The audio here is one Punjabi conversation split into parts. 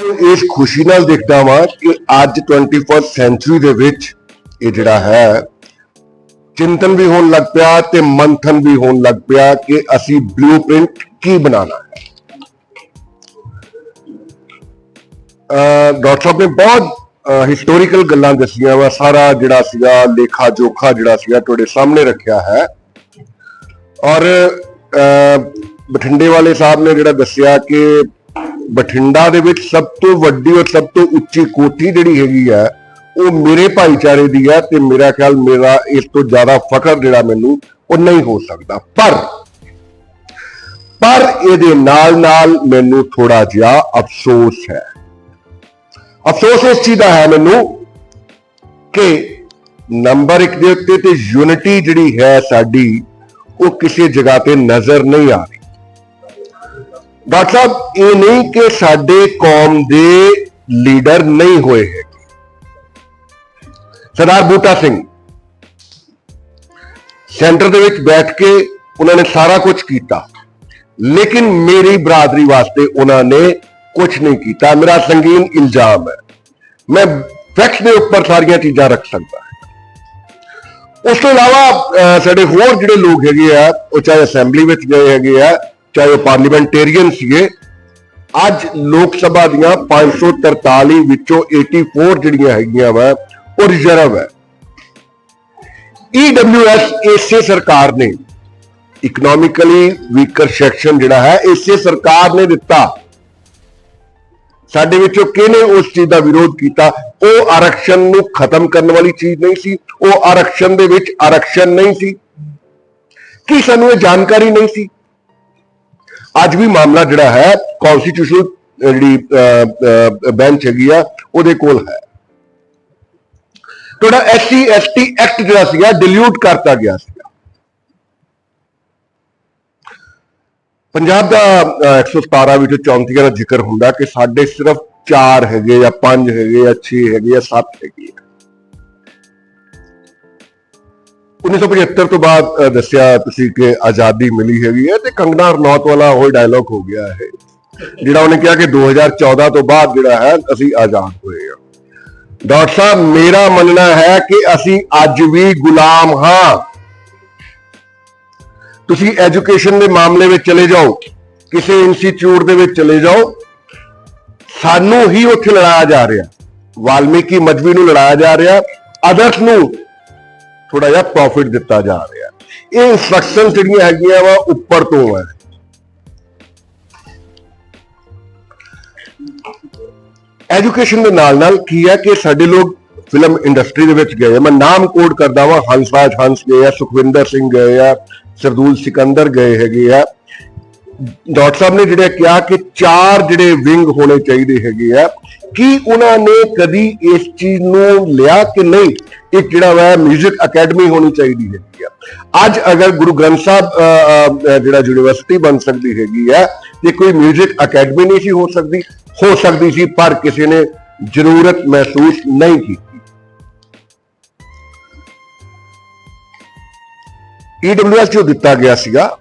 ਇਸ ਖੁਸ਼ੀ ਨਾਲ ਦੇਖਦਾ ਵਾਂ ਕਿ ਅੱਜ 21st ਸੈਂਚੁਰੀ ਦੇ ਵਿੱਚ ਇਹ ਜਿਹੜਾ ਹੈ ਚਿੰਤਨ ਵੀ ਹੋਣ ਲੱਗ ਪਿਆ ਤੇ ਮੰਥਨ ਵੀ ਹੋਣ ਲੱਗ ਪਿਆ ਕਿ ਅਸੀਂ ਬਲੂਪ੍ਰਿੰਟ ਕੀ ਬਣਾਉਣਾ ਹੈ। ਡਾਕਟਰ ਸਾਹਿਬ ਨੇ ਬਹੁਤ ਹਿਸਟੋਰੀਕਲ ਗੱਲਾਂ ਦੱਸੀਆਂ ਵਾ ਸਾਰਾ ਜਿਹੜਾ ਸੀਗਾ ਲੇਖਾ ਜੋਖਾ ਜਿਹੜਾ ਸੀਗਾ ਤੁਹਾਡੇ ਸਾਹਮਣੇ ਰੱਖਿਆ ਹੈ। ਔਰ ਅਹ, ਬਠਿੰਡੇ ਵਾਲੇ ਸਾਹਿਬ ਨੇ ਜਿਹੜਾ ਦੱਸਿਆ ਕਿ ਬਠਿੰਡਾ ਦੇ ਵਿੱਚ ਸਭ ਤੋਂ ਵੱਡੀ ਔਰ ਸਭ ਤੋਂ ਉੱਚੀ ਕੋਠੀ ਜਿਹੜੀ ਹੈਗੀ ਹੈ ਉਹ ਮੇਰੇ ਭਾਈਚਾਰੇ ਦੀ ਹੈ ਤੇ ਮੇਰਾ ਖਿਆਲ ਮੇਰਾ ਇਸ ਤੋਂ ਜ਼ਿਆਦਾ ਫਖਰ ਜਿਹੜਾ ਮੈਨੂੰ ਉਹ ਨਹੀਂ ਹੋ ਸਕਦਾ। ਪਰ ਪਰ ਇਹਦੇ ਨਾਲ ਨਾਲ ਮੈਨੂੰ ਥੋੜਾ ਜਿਹਾ ਅਫਸੋਸ ਹੈ। ਅਫਸੋਸ ਇਸ ਚੀਜ਼ ਦਾ ਹੈ ਮੈਨੂੰ ਕਿ ਨੰਬਰ 1 ਦੇ ਉੱਤੇ ਤੇ ਯੂਨਿਟੀ ਜਿਹੜੀ ਹੈ ਸਾਡੀ, ਉਹ ਕਿਸੇ ਜਗ੍ਹਾ ਤੇ ਨਜ਼ਰ ਨਹੀਂ ਆ ਰਹੀ। ਡਾਕਟਰ ਸਾਹਿਬ ਇਹ ਨਹੀਂ ਕਿ ਸਾਡੇ ਕੌਮ ਦੇ ਲੀਡਰ ਨਹੀਂ ਹੋਏ ਹੈਗੇ। ਸਰਦਾਰ ਬੂਟਾ ਸਿੰਘ ਸੈਂਟਰ ਦੇ ਵਿੱਚ ਬੈਠ ਕੇ ਉਹਨਾਂ ਨੇ ਸਾਰਾ ਕੁਝ ਕੀਤਾ ਲੇਕਿਨ ਮੇਰੀ ਬਰਾਦਰੀ ਵਾਸਤੇ ਉਹਨਾਂ ਨੇ ਕੁਝ ਨਹੀਂ ਕੀਤਾ। ਮੇਰਾ ਸੰਗੀਨ ਇਲਜ਼ਾਮ ਹੈ। ਮੈਂ ਫੈਕਟਸ ਦੇ ਉੱਪਰ ਸਾਰੀਆਂ ਚੀਜ਼ਾਂ ਰੱਖ ਸਕਦਾ ਉਸ ਤੋਂ ਇਲਾਵਾ ਅਹ, ਸਾਡੇ ਹੋਰ ਜਿਹੜੇ ਲੋਕ ਹੈਗੇ ਆ ਉਹ ਚਾਹੇ ਅਸੈਂਬਲੀ ਵਿੱਚ ਗਏ ਹੈਗੇ ਆ ਚਾਹੇ ਉਹ ਪਾਰਲੀਮੈਂਟੇਰੀਅਨ ਸੀਗੇ, ਅੱਜ ਲੋਕ ਸਭਾ ਦੀਆਂ 543 ਵਿੱਚੋਂ 84 ਜਿਹੜੀਆਂ ਹੈਗੀਆਂ ਵਾ, ਉਹ ਰਿਜ਼ਰਵ ਹੈ। ਈਡਬਲਯੂਐਸ ਇਸੇ ਸਰਕਾਰ ਨੇ ਇਕਨੋਮਿਕਲੀ ਵੀਕਰ ਸੈਕਸ਼ਨ ਜਿਹੜਾ ਹੈ, ਇਸੇ ਸਰਕਾਰ ਨੇ ਦਿੱਤਾ। ਸਾਡੇ ਵਿੱਚੋਂ ਕਿਹਨੇ ਉਸ ਚੀਜ਼ ਦਾ ਵਿਰੋਧ ਕੀਤਾ? ਉਹ ਆਰਕਸ਼ਨ ਨੂੰ ਖਤਮ ਕਰਨ ਵਾਲੀ ਚੀਜ਼ ਨਹੀਂ ਸੀ। ਉਹ ਆਰਕਸ਼ਨ ਦੇ ਵਿੱਚ ਆਰਕਸ਼ਨ ਨਹੀਂ ਸੀ। ਕੀ ਸਾਨੂੰ ਇਹ ਜਾਣਕਾਰੀ ਨਹੀਂ ਸੀ? ਅੱਜ ਵੀ ਮਾਮਲਾ ਜਿਹੜਾ ਹੈ ਕਨਸਟੀਟਿਊਸ਼ਨਲ ਜਿਹੜੀ ਬੈਂਚ ਹੈਗੀ ਆ ਉਹਦੇ ਕੋਲ ਹੈ। ਤੁਹਾਡਾ ਐਸਸੀ ਐਸਟੀ ਐਕਟ ਜਿਹੜਾ ਸੀਗਾ ਡਿਲੀਟ ਕਰਤਾ ਗਿਆ ਸੀਗਾ। ਪੰਜਾਬ ਦਾ ਅਹ, 117 ਵਿੱਚੋਂ 34 ਦਾ ਜ਼ਿਕਰ ਹੁੰਦਾ ਕਿ ਸਾਡੇ ਸਿਰਫ 4 ਹੈਗੇ ਜਾਂ 5 ਹੈਗੇ ਜਾਂ 6 ਹੈਗੇ ਜਾਂ 7 ਹੈਗੇ 1975 ਤੋਂ ਬਾਅਦ ਦੱਸਿਆ ਤੁਸੀਂ ਕਿ ਆਜ਼ਾਦੀ ਮਿਲੀ ਹੈਗੀ ਹੈ ਤੇ ਕੰਗਨਾ ਰਣੌਤ ਵਾਲਾ ਉਹ ਡਾਇਲੌਗ ਹੋ ਗਿਆ ਹੈ ਜਿਹੜਾ ਉਹਨੇ ਕਿਹਾ ਕਿ 2014 ਤੋਂ ਬਾਅਦ ਜਿਹੜਾ ਹੈ ਅਸੀਂ ਆਜ਼ਾਦ ਹੋਏ ਹਾਂ। ਡਾਕਟਰ ਸਾਹਿਬ, ਮੇਰਾ ਮੰਨਣਾ ਹੈ ਕਿ ਅਸੀਂ ਅੱਜ ਵੀ ਗੁਲਾਮ ਹਾਂ। ਤੁਸੀਂ ਐਜੂਕੇਸ਼ਨ ਦੇ ਮਾਮਲੇ ਵਿੱਚ ਚਲੇ ਜਾਓ, ਕਿਸੇ ਇੰਸਟੀਚਿਊਟ ਦੇ ਵਿੱਚ ਚਲੇ ਜਾਓ, ਸਾਨੂੰ ਹੀ ਉੱਥੇ ਲੜਾਇਆ ਜਾ ਰਿਹਾ। ਵਾਲਮੀਕੀ ਮਜਬੀ ਨੂੰ ਲੜਾਇਆ ਜਾ ਰਿਹਾ ਅਦਰਸ ਨੂੰ ਥੋੜਾ ਜਿਹਾ ਪ੍ਰੋਫਿਟ ਦਿੱਤਾ ਜਾ ਰਿਹਾ। ਇਹ ਇਨਸਟਰਕਸ਼ਨ ਜਿਹੜੀਆਂ ਹੈਗੀਆਂ ਵਾ, ਉੱਪਰ ਤੋਂ ਹੈ ਐਜੂਕੇਸ਼ਨ ਦੇ ਨਾਲ ਨਾਲ ਕੀ ਹੈ ਕਿ ਸਾਡੇ ਲੋਕ ਫਿਲਮ ਇੰਡਸਟਰੀ ਦੇ ਵਿੱਚ ਗਏ ਆ। ਮੈਂ ਨਾਮ ਕੋਡ ਕਰਦਾ ਵਾਂ ਹੰਸਰਾਜ ਹੰਸ ਗਏ ਆ, ਸੁਖਵਿੰਦਰ ਸਿੰਘ ਗਏ ਆ, ਸਰਦੂਲ ਸਿਕੰਦਰ ਗਏ ਹੈਗੇ ਆ। ਡਾਕਟਰ ਸਾਹਿਬ ਨੇ ਜਿਹੜੇ ਕਿਹਾ ਕਿ ਚਾਰ ਜਿਹੜੇ ਵਿੰਗ ਹੋਣੇ ਚਾਹੀਦੇ ਹੈਗੇ ਆ ਕੀ ਉਹਨਾਂ ਨੇ ਕਦੀ ਇਸ ਚੀਜ਼ ਨੂੰ ਲਿਆ ਕਿ ਨਹੀਂ ਇੱਕ ਜਿਹੜਾ ਵਾ 뮤직 ਅਕੈਡਮੀ ਹੋਣੀ ਚਾਹੀਦੀ ਹੈਗੀ ਆ ਅੱਜ ਅਗਰ ਗੁਰੂ ਗ੍ਰੰਥ ਸਾਹਿਬ ਅ, ਅ, ਅ, ਜਿਹੜਾ ਯੂਨੀਵਰਸਿਟੀ ਬਣ ਸਕਦੀ ਹੈਗੀ ਆ ਤੇ ਕੋਈ 뮤직 ਅਕੈਡਮੀ ਨਹੀਂ ਸੀ ਹੋ ਸਕਦੀ ਹੋ ਸਕਦੀ ਸੀ ਪਰ ਕਿਸੇ ਨੇ ਜ਼ਰੂਰਤ ਮਹਿਸੂਸ ਨਹੀਂ ਕੀਤੀ ਈਡਬਲਯੂਐਸ ਜੋ ਦਿੱਤਾ ਗਿਆ ਸੀਗਾ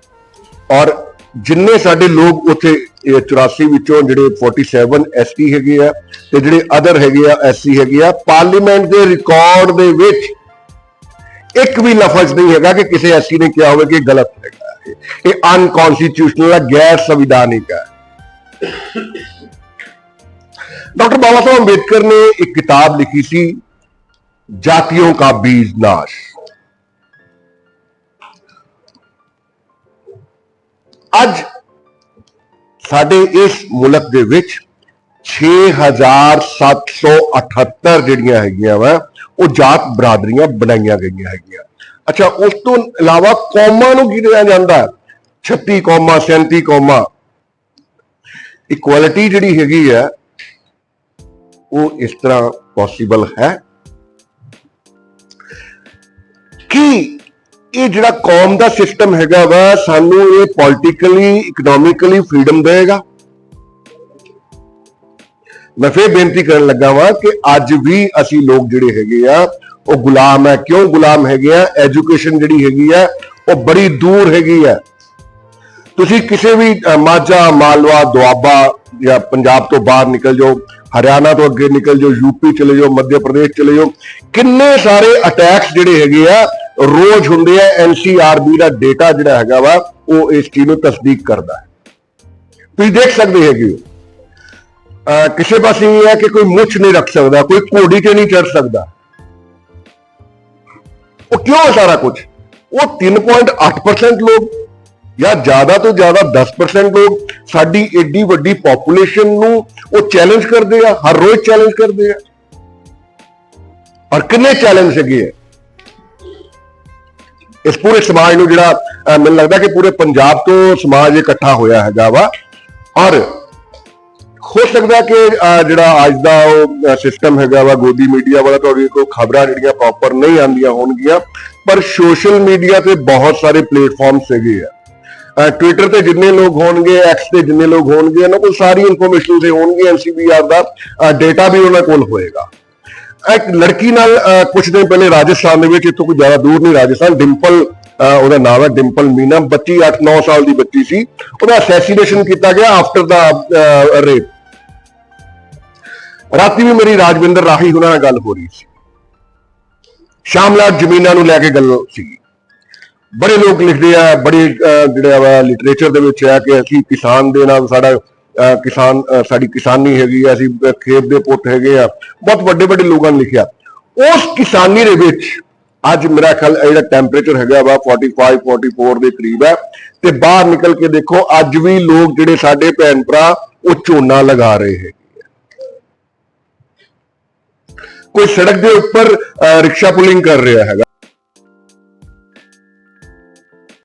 ਔਰ ਜਿੰਨੇ ਸਾਡੇ ਲੋਕ ਉੱਥੇ ਇਹ 84 ਵਿੱਚੋਂ ਜਿਹੜੇ 47 ਐਸਟੀ ਹੈਗੇ ਆ ਤੇ ਜਿਹੜੇ ਅਦਰ ਹੈਗੇ ਆ ਐਸਸੀ ਹੈਗੇ ਆ ਪਾਰਲੀਮੈਂਟ ਦੇ ਰਿਕਾਰਡ ਦੇ ਵਿੱਚ ਇੱਕ ਵੀ ਲਫ਼ਜ਼ ਨਹੀਂ ਹੈਗਾ ਕਿ ਕਿਸੇ ਐਸਸੀ ਨੇ ਕਿਹਾ ਹੋਵੇ ਕਿ ਗਲਤ ਹੈਗਾ। ਇਹ ਅਨਕਨਸਟੀਟਿਊਸ਼ਨਲ ਗੈਰ ਸੰਵਿਧਾਨਿਕ ਹੈ ਡਾਕਟਰ ਬਾਬਾ ਸਾਹਿਬ ਅੰਬੇਦਕਰ ਨੇ ਇੱਕ ਕਿਤਾਬ ਲਿਖੀ ਸੀ ਜਾਤੀਆਂ ਦਾ ਬੀਜ ਨਾਸ਼। ਅੱਜ ਸਾਡੇ ਇਸ ਮੁਲਕ ਦੇ ਵਿੱਚ 6778 ਜਿਹੜੀਆਂ ਹੈਗੀਆਂ ਵਾ, ਉਹ ਜਾਤ ਬਰਾਦਰੀਆਂ ਬਣਾਈਆਂ ਗਈਆਂ ਹੈਗੀਆਂ। ਅੱਛਾ, ਉਸ ਤੋਂ ਇਲਾਵਾ ਕੌਮਾਂ ਨੂੰ ਗਿਣਿਆ ਜਾਂਦਾ? ਹੈ 36 ਕੌਮਾਂ 37 ਕੌਮਾਂ। ਇਕੁਐਲਿਟੀ ਜਿਹੜੀ ਹੈਗੀ ਹੈ ਉਹ ਇਸ ਤਰ੍ਹਾਂ ਪੋਸੀਬਲ ਹੈ। ਇਹ ਜਿਹੜਾ ਕੌਮ ਦਾ ਸਿਸਟਮ ਹੈਗਾ ਵਾ, ਸਾਨੂੰ ਇਹ ਪੋਲਿਟੀਕਲੀ ਇਕਨੋਮਿਕਲੀ ਫ੍ਰੀडम ਦੇਗਾ ਮੈਂ ਫੇਰ ਬੇਨਤੀ ਕਰਨ ਲੱਗਾ ਵਾਂ ਕਿ ਅੱਜ ਵੀ ਅਸੀਂ ਲੋਕ ਜਿਹੜੇ ਹੈਗੇ ਆ, ਉਹ ਗੁਲਾਮ ਹੈ। ਕਿਉਂ ਗੁਲਾਮ ਹੈਗੇ ਆ? ਐਜੂਕੇਸ਼ਨ ਜਿਹੜੀ ਹੈਗੀ ਆ, ਉਹ ਬੜੀ ਦੂਰ ਹੈਗੀ ਆ। ਤੁਸੀਂ ਕਿਸੇ ਵੀ ਮਾਝਾ, ਮਾਲਵਾ, ਦੁਆਬਾ ਜਾਂ ਪੰਜਾਬ ਤੋਂ ਬਾਹਰ ਨਿਕਲ ਜਾਓ, ਹਰਿਆਣਾ ਤੋਂ ਅੱਗੇ ਨਿਕਲ ਜਾਓ ਯੂਪੀ ਚਲੇ ਜਾਓ ਮੱਧ ਪ੍ਰਦੇਸ਼ ਚਲੇ ਜਾਓ, ਕਿੰਨੇ ਸਾਰੇ ਅਟੈਕਸ ਜਿਹੜੇ ਹੈਗੇ ਆ ਰੋਜ਼ ਹੁੰਦੇ ਆ ਐਨਸੀਆਰਬੀ ਦਾ ਡੇਟਾ ਜਿਹੜਾ ਹੈਗਾ ਵਾ, ਉਹ ਇਸ ਚੀਜ਼ ਨੂੰ ਤਸਦੀਕ ਕਰਦਾ ਹੈ। ਤੁਸੀਂ ਦੇਖ ਸਕਦੇ ਹੈਗੇ ਹੋ। ਕਿਸੇ ਪਾਸੇ ਇਹ ਹੈ ਕਿ ਕੋਈ ਮੁੱਛ ਨਹੀਂ ਰੱਖ ਸਕਦਾ, ਕੋਈ ਘੋੜੀ ਤੇ ਨਹੀਂ ਚੜ ਸਕਦਾ। ਉਹ ਕਿਉਂ ਹੈ ਸਾਰਾ ਕੁਝ ਉਹ 3.8% ਲੋਕ ਜਾਂ ਜ਼ਿਆਦਾ ਤੋਂ ਜ਼ਿਆਦਾ 10% ਲੋਕ ਸਾਡੀ ਏਡੀ ਵੱਡੀ ਪੋਪੂਲੇਸ਼ਨ ਨੂੰ ਉਹ ਚੈਲੰਜ ਕਰਦੇ ਆ, ਹਰ ਰੋਜ਼ ਚੈਲੰਜ ਕਰਦੇ ਆ। ਔਰ ਕਿੰਨੇ ਚੈਲੰਜ ਹੈਗੇ ਆ? ਇਸ ਪੂਰੇ ਸਮਾਜ ਨੂੰ ਜਿਹੜਾ ਮੈਨੂੰ ਲੱਗਦਾ ਕਿ ਪੂਰੇ ਪੰਜਾਬ ਤੋਂ ਸਮਾਜ ਇਕੱਠਾ ਹੋਇਆ ਹੈਗਾ ਵਾ ਔਰ ਹੋ ਸਕਦਾ ਕਿ ਜਿਹੜਾ ਅੱਜ ਦਾ ਉਹ ਸਿਸਟਮ ਹੈਗਾ ਵਾ, ਗੋਦੀ ਮੀਡੀਆ ਵਾਲਾ, ਤੁਹਾਡੇ ਕੋਲ ਖਬਰਾਂ ਜਿਹੜੀਆਂ ਪ੍ਰੋਪਰ ਨਹੀਂ ਆਉਂਦੀਆਂ ਹੋਣਗੀਆਂ, ਪਰ ਸੋਸ਼ਲ ਮੀਡੀਆ ਤੇ ਬਹੁਤ ਸਾਰੇ ਪਲੇਟਫਾਰਮਸ ਹੈਗੇ ਆ। ਟਵਿੱਟਰ ਤੇ ਜਿੰਨੇ ਲੋਕ ਹੋਣਗੇ ਐਕਸ ਤੇ ਜਿੰਨੇ ਲੋਕ ਹੋਣਗੇ ਉਹਨਾਂ ਕੋਲ ਸਾਰੀ ਇਨਫੋਰਮੇਸ਼ਨ ਤੇ ਹੋਣਗੀ ਐਨਸੀਬੀਆਰ ਦਾ ਡੇਟਾ ਵੀ ਉਹਨਾਂ ਕੋਲ ਹੋਏਗਾ। ਇੱਕ ਲੜਕੀ ਨਾਲ ਅਹ, ਕੁਝ ਦਿਨ ਪਹਿਲੇ ਰਾਜਸਥਾਨ ਦੇ ਵਿੱਚ ਇੱਥੋਂ ਕੋਈ ਜ਼ਿਆਦਾ ਦੂਰ ਨਹੀਂ ਰਾਜਸਥਾਨ ਡਿੰਪਲ ਅਹ, ਉਹਦਾ ਨਾਮ ਹੈ ਡਿੰਪਲ ਮੀਨਾ ਬੱਚੀ 8-9 ਸਾਲ ਦੀ ਬੱਚੀ ਸੀ। ਉਹਦਾ ਅਸੈਸੀਨੇਸ਼ਨ ਕੀਤਾ ਗਿਆ ਆਫਟਰ ਦਾ ਰੇਪ ਰਾਤੀ ਵੀ ਮੇਰੀ ਰਾਜਵਿੰਦਰ ਰਾਹੀ ਉਹਨਾਂ ਨਾਲ ਗੱਲ ਹੋ ਰਹੀ ਸੀ। ਸ਼ਾਮਲਾਟ ਜ਼ਮੀਨਾਂ ਨੂੰ ਲੈ ਕੇ ਗੱਲ ਸੀ। ਬੜੇ ਲੋਕ ਲਿਖਦੇ ਆ ਬੜੇ ਅਹ, ਜਿਹੜਾ ਵਾ ਲਿਟਰੇਚਰ ਦੇ ਵਿੱਚ ਹੈ ਕਿ ਅਸੀਂ ਕਿਸਾਨ ਦੇ ਨਾਲ ਸਾਡਾ ਕਿਸਾਨ ਸਾਡੀ ਕਿਸਾਨੀ ਹੈਗੀ ਆ ਅਸੀਂ ਖੇਤ ਦੇ ਪੁੱਤ ਹੈਗੇ ਆ ਬਹੁਤ ਵੱਡੇ ਵੱਡੇ ਲੋਕਾਂ ਨੇ ਲਿਖਿਆ। ਉਸ ਕਿਸਾਨੀ ਦੇ ਵਿੱਚ ਅੱਜ ਮੇਰਾ ਖਿਆਲ ਜਿਹੜਾ ਟੈਂਪਰੇਚਰ ਹੈਗਾ ਵਾ 45 44 ਦੇ ਕਰੀਬ ਹੈ ਤੇ ਬਾਹਰ ਨਿਕਲ ਕੇ ਦੇਖੋ ਅੱਜ ਵੀ ਲੋਕ ਜਿਹੜੇ ਸਾਡੇ ਭੈਣ ਭਰਾ ਉਹ ਝੋਨਾ ਲਗਾ ਰਹੇ ਹੈਗੇ ਆ। ਕੋਈ ਸੜਕ ਦੇ ਉੱਪਰ ਅਹ, ਰਿਕਸ਼ਾ ਪੁਲਿੰਗ ਕਰ ਰਿਹਾ ਹੈਗਾ।